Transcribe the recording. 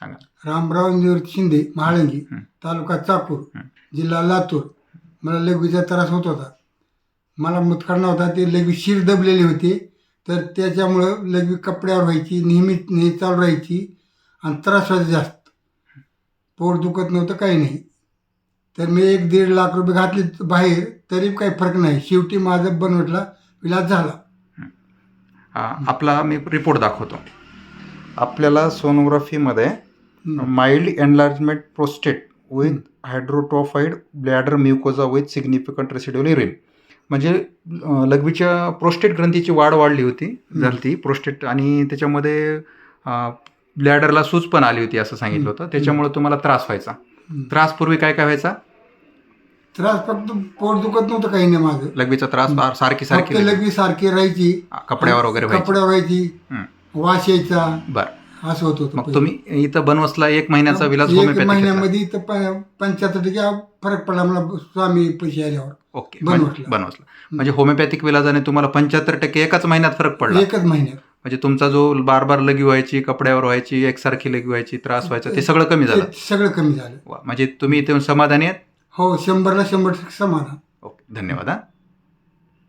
सांगा. रामराव शिंदे महाळंगी. तालुका चाकूर. जिल्हा लातूर. मला लघवीचा त्रास होत होता. मला मुतखड नव्हता ते लघवी शिर दबलेली होती. तर त्याच्यामुळं लघवी कपड्यावर व्हायची नेहमी नेहमी चालू राहायची आणि त्रास व्हायचा जास्त. पोट दुखत नव्हतं काही नाही. तर मी एक दीड लाख रुपये घातले बाहेर तरी काही फरक नाही. शेवटी माझं बनवटला इलाज झाला. आपला मी रिपोर्ट दाखवतो. आपल्याला सोनोग्राफीमध्ये mild enlargement prostate with hypertrophied bladder mucosa with significant residual urine म्हणजे लघवीच्या प्रोस्टेट ग्रंथीची वाढ वाढली होती हं. झाली ती प्रोस्टेट आणि त्याच्यामध्ये ब्लॅडरला सूज पण आली होती असं सांगितलं होतं. त्याच्यामुळे तुम्हाला त्रास व्हायचा. त्रास पूर्वी काय काय व्हायचा? त्रास फक्त पोट दुखत नव्हतं काही नाही माझं लघवीचा त्रास सारखी सारखी लघवी. सारखी राहायची. कपड्यावर वगैरे कपड्यावर व्हायची. हं. वास यायचा. बरं. असं होत होतं मग पहिले. तुम्ही इथं बनवसला एक महिन्याचा विलास एक. महिन्यामध्ये तर पंच्याहत्तर टक्के फरक पडला मला स्वामी पैसे आल्यावर. ओके बनवसला. बनवसला. म्हणजे होमिओपॅथिक विलाजाने तुम्हाला पंच्याहत्तर टक्के एकाच महिन्यात फरक पडला? एकच महिन्यात. म्हणजे तुमचा जो बार बार लगी व्हायची कपड्यावर व्हायची एकसारखी लगी व्हायची त्रास व्हायचा ते सगळं कमी झालं? ते सगळं कमी झालं. वा, म्हणजे तुम्ही इथे समाधानी आहेत? हो शंभरला शंभर टक्के समाधान. ओके धन्यवाद हा.